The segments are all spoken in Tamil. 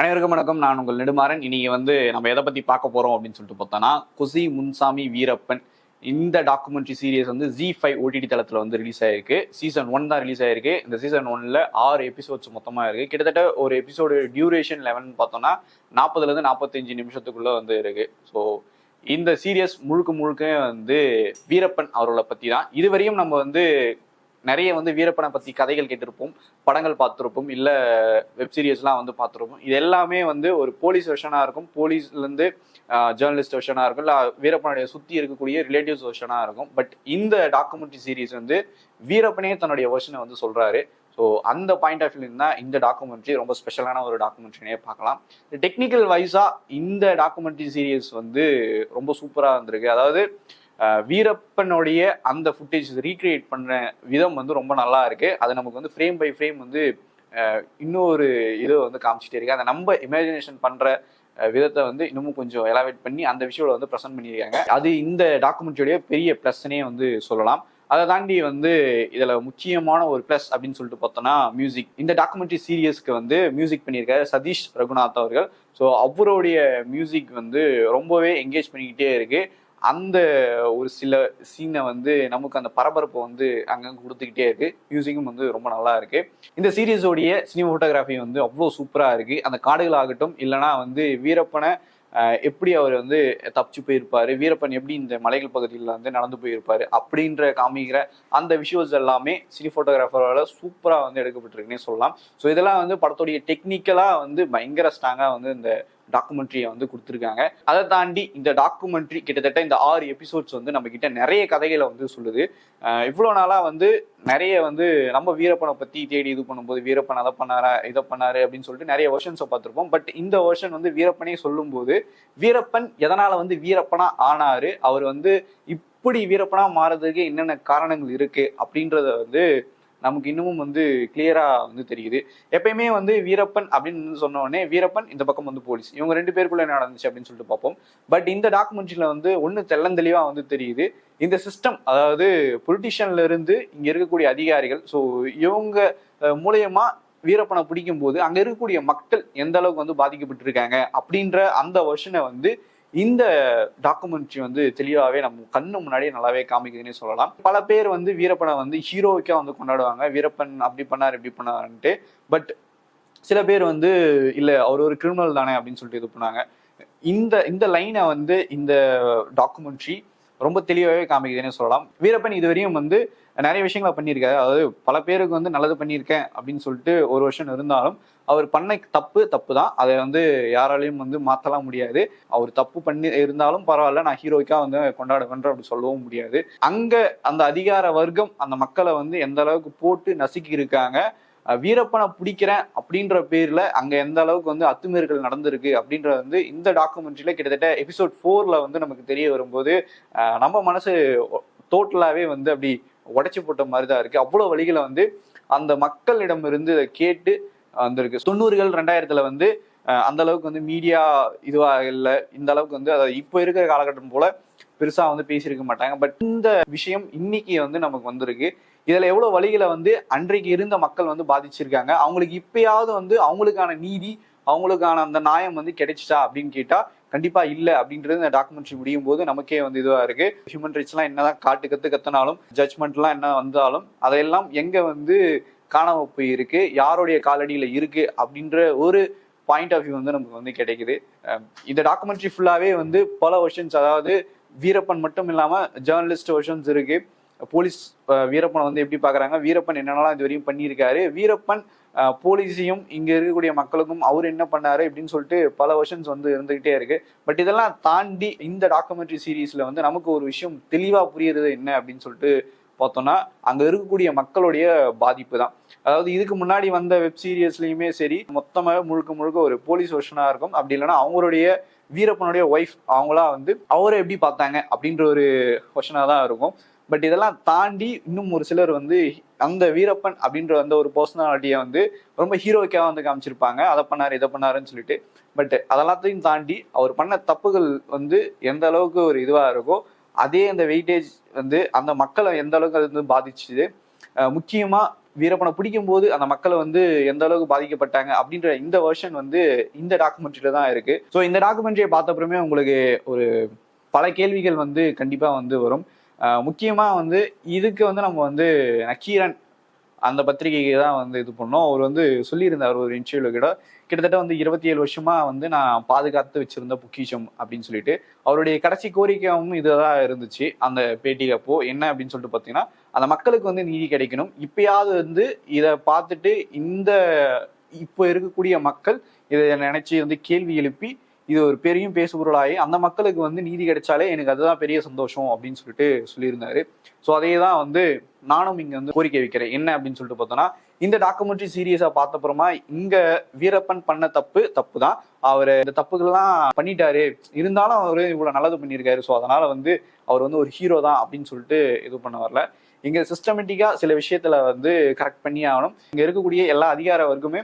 அனைவருக்கும் வணக்கம். நான் உங்கள் நெடுமாறன். இன்னைக்கு வந்து நம்ம எதை பத்தி பார்க்க போறோம் அப்படின்னு சொல்லிட்டு பார்த்தோம்னா குசி முன்சாமி வீரப்பன் இந்த டாக்குமெண்ட்ரி சீரியஸ் வந்து ஜி ஃபைவ் ஓடிடி தளத்துல வந்து ரிலீஸ் ஆயிருக்கு. சீசன் ஒன் தான் ரிலீஸ் ஆயிருக்கு. இந்த சீசன் ஒன்ல ஆறு எபிசோட்ஸ் மொத்தமா இருக்கு. கிட்டத்தட்ட ஒரு எபிசோடு டியூரேஷன் லெவன் பார்த்தோம்னா நாற்பதுல இருந்து நாற்பத்தஞ்சு நிமிஷத்துக்குள்ள வந்து இருக்கு. ஸோ இந்த சீரியஸ் முழுக்க முழுக்க வந்து வீரப்பன் அவர்களை பத்தி தான். இதுவரையும் நம்ம வந்து நிறைய வந்து வீரப்பனை பற்றி கதைகள் கேட்டிருப்போம் படங்கள் பார்த்துருப்போம் இல்லை வெப்சீரிஸ்லாம் வந்து பார்த்துருப்போம். இது எல்லாமே வந்து ஒரு போலீஸ் வெர்ஷனாக இருக்கும். போலீஸ்லேருந்து ஜேர்னலிஸ்ட் வெர்ஷனாக இருக்கும். இல்லை வீரப்பனுடைய சுற்றி இருக்கக்கூடிய ரிலேட்டிவ்ஸ் வெர்ஷனாக இருக்கும். பட் இந்த டாக்குமெண்ட்ரி சீரீஸ் வந்து வீரப்பனே தன்னுடைய வெர்ஷனை வந்து சொல்கிறாரு ஸோ அந்த பாயிண்ட் ஆஃப் வியூ தான் இந்த டாக்குமெண்ட்ரி ரொம்ப ஸ்பெஷலான ஒரு டாக்குமெண்ட்ரினே பார்க்கலாம். டெக்னிக்கல் வைஸாக இந்த டாக்குமெண்ட்ரி சீரியஸ் வந்து ரொம்ப சூப்பராக இருந்திருக்கு. அதாவது வீரப்பனுடைய அந்த ஃபுட்டேஜ் ரீக்ரியேட் பண்ண விதம் வந்து ரொம்ப நல்லா இருக்கு. அது நமக்கு வந்து ஃப்ரேம் பை ஃப்ரேம் வந்து இன்னொரு இது வந்து காமிச்சிட்டே இருக்கு. அதை நம்ம இமேஜினேஷன் பண்ற விதத்தை வந்து இன்னமும் கொஞ்சம் எலாவேட் பண்ணி அந்த விஷயம் வந்து ப்ரெசென்ட் பண்ணியிருக்காங்க. அது இந்த டாக்குமெண்ட்ரியோடைய பெரிய ப்ளஸ்னே வந்து சொல்லலாம். அதை தாண்டி வந்து இதில் முக்கியமான ஒரு ப்ளஸ் அப்படின்னு சொல்லிட்டு பார்த்தோன்னா மியூசிக் இந்த டாக்குமெண்ட்ரி சீரியஸ்க்கு வந்து மியூசிக் பண்ணியிருக்காரு சதீஷ் ரகுநாத் அவர்கள். ஸோ அவருடைய மியூசிக் வந்து ரொம்பவே என்கேஜ் பண்ணிக்கிட்டே இருக்குது அந்த ஒரு சில சீனை வந்து நமக்கு அந்த பரபரப்பை வந்து அங்கங்கே கொடுத்துக்கிட்டே இருக்கு. மியூசிக்கும் வந்து ரொம்ப நல்லா இருக்கு. இந்த சீரியஸோடைய சினிமோட்டோகிராஃபி வந்து அவ்வளோ சூப்பராக இருக்கு. அந்த காடுகள் ஆகட்டும் இல்லைனா வந்து வீரப்பனை எப்படி அவர் வந்து தப்பிச்சு போயிருப்பாரு வீரப்பன் எப்படி இந்த மலைகள் பகுதியில் வந்து நடந்து போயிருப்பாரு அப்படின்ற காமிக்கிற அந்த விஷுவல்ஸ் எல்லாமே சினி ஃபோட்டோகிராஃபரால் சூப்பராக வந்து எடுக்கப்பட்டிருக்குன்னே சொல்லலாம். ஸோ இதெல்லாம் வந்து படத்துடைய டெக்னிக்கலாக வந்து பயங்கர ஸ்ட்ராங்காக வந்து இந்த டாக்குமெண்ட்ரியை வந்து கொடுத்துருக்காங்க. அதை தாண்டி இந்த டாக்குமெண்ட்ரி கிட்டத்தட்ட இந்த ஆறு எபிசோட்ஸ் வந்து நம்ம கிட்ட நிறைய கதைகளை வந்து சொல்லுது. இவ்வளோ நாளாக வந்து நிறைய வந்து நம்ம வீரப்பனை பற்றி தேடி இது பண்ணும்போது வீரப்பன் அதை பண்ணாரா இதை பண்ணாரு அப்படின்னு சொல்லிட்டு நிறைய வெர்ஷன்ஸை பார்த்துருப்போம். பட் இந்த வெர்ஷன் வந்து வீரப்பனே சொல்லும்போது வீரப்பன் எதனால் வந்து வீரப்பனா ஆனாரு அவர் வந்து இப்படி வீரப்பனா மாறதுக்கு என்னென்ன காரணங்கள் இருக்கு அப்படின்றத வந்து நமக்கு இன்னமும் வந்து கிளியரா வந்து தெரியுது. எப்பயுமே வந்து வீரப்பன் அப்படின்னு சொன்ன உடனே வீரப்பன் இந்த பக்கம் வந்து போலீஸ். இவங்க ரெண்டு பேருக்குள்ள என்ன நடந்துச்சு அப்படின்னு சொல்லிட்டு பார்ப்போம். பட் இந்த டாக்குமெண்ட்ரியில வந்து ஒன்று தெள்ளந்தெளிவா வந்து தெரியுது. இந்த சிஸ்டம் அதாவது பொலிட்டிஷியன்ல இருந்து இங்க இருக்கக்கூடிய அதிகாரிகள் ஸோ இவங்க மூலயமா வீரப்பனை பிடிக்கும் போது அங்க இருக்கக்கூடிய மக்கள் எந்த அளவுக்கு வந்து பாதிக்கப்பட்டிருக்காங்க அப்படின்ற அந்த வருஷனை வந்து இந்த டாக்குமெண்ட்ரி வந்து தெளிவாகவே நம்ம கண்ணு முன்னாடியே நல்லாவே காமிக்குதுன்னே சொல்லலாம். பல பேர் வந்து வீரப்பனை வந்து ஹீரோவுக்கா வந்து கொண்டாடுவாங்க. வீரப்பன் அப்படி பண்ணார் இப்படி பண்ணாருன்ட்டு. பட் சில பேர் வந்து இல்லை அவர் ஒரு கிரிமினல் தானே அப்படின்னு சொல்லிட்டு இது பண்ணாங்க இந்த இந்த லைனை வந்து இந்த டாக்குமெண்ட்ரி ரொம்ப தெளிவாகவே காமிக்குதுன்னு சொல்லலாம். வீரப்பன் இதுவரையும் வந்து நிறைய விஷயங்களை பண்ணியிருக்காரு. அதாவது பல பேருக்கு வந்து நல்லது பண்ணியிருக்கேன் அப்படின்னு சொல்லிட்டு ஒரு வருஷம் இருந்தாலும் அவர் பண்ண தப்பு தப்பு தான் அதை வந்து யாராலையும் வந்து மாற்றலாம் முடியாது. அவர் தப்பு பண்ணி இருந்தாலும் பரவாயில்ல நான் ஹீரோய்க்காக வந்து கொண்டாடுவேன்ற அப்படி சொல்லவும் முடியாது. அங்கே அந்த அதிகார வர்க்கம் அந்த மக்களை வந்து எந்த அளவுக்கு போட்டு நசுக்கி இருக்காங்க வீரப்பனை பிடிக்கிறேன் அப்படின்ற பேர்ல அங்க எந்த அளவுக்கு வந்து அத்துமீறல்கள் நடந்திருக்கு அப்படின்றது வந்து இந்த டாக்குமெண்ட்ரியில கிட்டத்தட்ட எபிசோட் ஃபோர்ல வந்து நமக்கு தெரிய வரும்போது நம்ம மனசு டோட்டலாவே வந்து அப்படி உடைச்சு போட்ட மாதிரி தான் இருக்கு. அவ்வளவு வழிகளை வந்து அந்த மக்களிடம் இருந்து இதை கேட்டு வந்திருக்கு. தொண்ணூறுகள் ரெண்டாயிரத்துல வந்து அந்த அளவுக்கு வந்து மீடியா இதுவாக இல்லை. இந்த அளவுக்கு வந்து அதாவது இப்போ இருக்கிற காலகட்டம் போல பெருசா வந்து பேசியிருக்க மாட்டாங்க. பட் இந்த விஷயம் இன்னைக்கு வந்து நமக்கு வந்திருக்கு. இதில் எவ்வளோ வழிகளை வந்து அன்றைக்கு இருந்த மக்கள் வந்து பாதிச்சிருக்காங்க. அவங்களுக்கு இப்பயாவது வந்து அவங்களுக்கான நீதி அவங்களுக்கான அந்த நியாயம் வந்து கிடைச்சிச்சா அப்படின்னு கேட்டால் கண்டிப்பாக இல்லை அப்படின்றது இந்த டாக்குமெண்ட்ரி முடியும் போது நமக்கே வந்து இதுவாக இருக்கு. ஹியூமன் ரைட்ஸ்லாம் என்னதான் காட்டு கத்து கத்தினாலும் ஜட்மெண்ட்லாம் என்ன வந்தாலும் அதையெல்லாம் எங்கே வந்து காணாம போயிருக்கு யாருடைய காலடியில் இருக்கு அப்படின்ற ஒரு பாயிண்ட் ஆஃப் வியூ வந்து நமக்கு வந்து கிடைக்குது. இந்த டாக்குமெண்ட்ரி ஃபுல்லாகவே வந்து பல வருஷன்ஸ் அதாவது வீரப்பன் மட்டும் இல்லாமல் ஜேர்னலிஸ்ட் வருஷன்ஸ் இருக்குது போலீஸ் வீரப்பனை வந்து எப்படி பாக்குறாங்க? வீரப்பன் என்னென்னலாம் இது வரையும் பண்ணியிருக்காரு? வீரப்பன் போலீஸையும் இங்க இருக்கக்கூடிய மக்களுக்கும் அவர் என்ன பண்ணாரு அப்படின்னு சொல்லிட்டு பல வருஷன்ஸ் வந்து இருந்துகிட்டே இருக்கு. பட் இதெல்லாம் தாண்டி இந்த டாக்குமெண்ட்ரி சீரீஸ்ல வந்து நமக்கு ஒரு விஷயம் தெளிவா புரியுறது என்ன அப்படின்னு சொல்லிட்டு பார்த்தோம்னா அங்க இருக்கக்கூடிய மக்களுடைய பாதிப்பு தான். அதாவது இதுக்கு முன்னாடி வந்த வெப் சீரியஸ்லயுமே சரி மொத்தமாக முழுக்க முழுக்க ஒரு போலீஸ் வெர்ஷனா இருக்கும். அப்படி இல்லைன்னா அவங்களுடைய வீரப்பனுடைய ஒய்ஃப் அவங்களா வந்து அவரை எப்படி பார்த்தாங்க அப்படின்ற ஒரு கொஷனாக தான் இருக்கும். பட் இதெல்லாம் தாண்டி இன்னும் ஒரு சிலர் வந்து அந்த வீரப்பன் அப்படின்ற அந்த ஒரு பர்சனாலிட்டியை வந்து ரொம்ப ஹீரோக்காக வந்து காமிச்சிருப்பாங்க. அதை பண்ணாரு இதை பண்ணாருன்னு சொல்லிட்டு. பட் அதெல்லாத்தையும் தாண்டி அவர் பண்ண தப்புகள் வந்து எந்த அளவுக்கு ஒரு இதுவாக இருக்கோ அதே அந்த வெயிட்டேஜ் வந்து அந்த மக்களை எந்த அளவுக்கு அது வந்து பாதிச்சுது. முக்கியமாக வீரப்பனை பிடிக்கும் போது அந்த மக்களை வந்து எந்த அளவுக்கு பாதிக்கப்பட்டாங்க அப்படின்ற இந்த வெர்ஷன் வந்து இந்த டாக்குமெண்ட்ரியில தான் இருக்கு. ஸோ இந்த டாக்குமெண்ட்ரியை பார்த்த அப்புறமே உங்களுக்கு ஒரு பல கேள்விகள் வந்து கண்டிப்பாக வந்து வரும். முக்கியமாக வந்து இதுக்கு வந்து நம்ம வந்து நக்கீரன் அந்த பத்திரிகைக்கு தான் வந்து இது பண்ணோம். அவர் வந்து சொல்லியிருந்தார் ஒரு இன்டர்வியூல கூட கிட்டத்தட்ட வந்து இருபத்தி ஏழு வருஷமா வந்து நான் பாதுகாத்து வச்சிருந்த பொக்கிஷம் அப்படின்னு சொல்லிட்டு அவருடைய கடைசி கோரிக்கையாகவும் இதுதான் இருந்துச்சு. அந்த பேட்டிக்கு அப்போ என்ன அப்படின்னு சொல்லிட்டு பார்த்தீங்கன்னா அந்த மக்களுக்கு வந்து நீதி கிடைக்கணும். இப்பயாவது வந்து இதை பார்த்துட்டு இந்த இப்போ இருக்கக்கூடிய மக்கள் இதை நினைச்சு வந்து கேள்வி எழுப்பி இது ஒரு பெரிய பேசுபொருளாகி அந்த மக்களுக்கு வந்து நீதி கிடைச்சாலே எனக்கு அதுதான் பெரிய சந்தோஷம் அப்படின்னு சொல்லிட்டு சொல்லியிருந்தாரு. ஸோ அதே தான் வந்து நானும் இங்க வந்து கோரிக்கை வைக்கிறேன். என்ன அப்படின்னு சொல்லிட்டு பார்த்தோம்னா இந்த டாக்குமெண்ட்ரி சீரியஸா பார்த்தப்புறமா இங்க வீரப்பன் பண்ண தப்பு தப்பு தான் அவர் இந்த தப்புகள்லாம் பண்ணிட்டாரு. இருந்தாலும் அவர் இவ்வளவு நல்லது பண்ணியிருக்காரு. ஸோ அதனால வந்து அவர் வந்து ஒரு ஹீரோ தான் அப்படின்னு சொல்லிட்டு இது பண்ண வரல. இங்க சிஸ்டமேட்டிக்கா சில விஷயத்துல வந்து கரெக்ட் பண்ணி ஆகணும். இங்க இருக்கக்கூடிய எல்லா அதிகார வர்க்குமே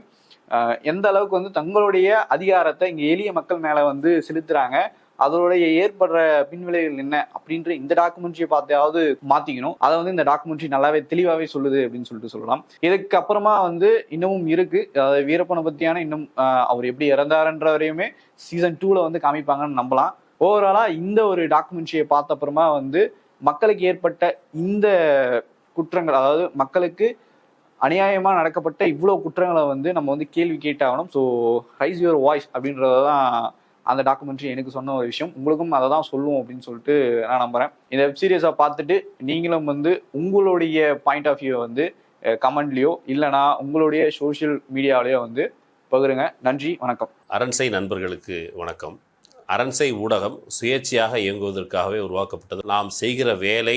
எந்த அளவுக்கு வந்து தங்களுடைய அதிகாரத்தை இங்கே எளிய மக்கள் மேலே வந்து செலுத்துறாங்க அதோடைய ஏற்படுற பின்விளைவுகள் என்ன அப்படின்ற இந்த டாக்குமெண்ட்ரியை பார்த்தாவது மாத்திக்கணும். அதை வந்து இந்த டாக்குமெண்ட்ரி நல்லாவே தெளிவாகவே சொல்லுது அப்படின்னு சொல்லிட்டு சொல்லலாம். இதுக்கு அப்புறமா வந்து இன்னமும் இருக்கு. அதாவது வீரப்பனை பத்தியான இன்னும் அவர் எப்படி இறந்தாருன்றவரையுமே சீசன் டூல வந்து காமிப்பாங்கன்னு நம்பலாம். ஓவராலா இந்த ஒரு டாக்குமெண்ட்ரியை பார்த்த அப்புறமா வந்து மக்களுக்கு ஏற்பட்ட இந்த குற்றங்கள் அதாவது மக்களுக்கு அநியாயமா நடக்கப்பட்ட இவ்வளவு குற்றங்களை வந்து நம்ம வந்து கேள்வி கேட்டாகணும். ஸோ ரைஸ் யுவர் வாய்ஸ் அப்படின்றதான் அந்த டாக்குமெண்ட்ரி எனக்கு சொன்ன ஒரு விஷயம். உங்களுக்கும் அதை தான் சொல்லுவோம் அப்படின்னு சொல்லிட்டு நான் நம்புறேன். இந்த வெப் சீரியஸை பார்த்துட்டு நீங்களும் வந்து உங்களுடைய பாயிண்ட் ஆஃப் வியூ வந்து கமெண்ட்லயோ இல்லைனா உங்களுடைய சோஷியல் மீடியாவிலையோ வந்து பகிருங்க. நன்றி வணக்கம். அரண்சை நண்பர்களுக்கு வணக்கம். அரண்சை ஊடகம் சுயேட்சையாக இயங்குவதற்காகவே உருவாக்கப்பட்டது. நாம் செய்கிற வேலை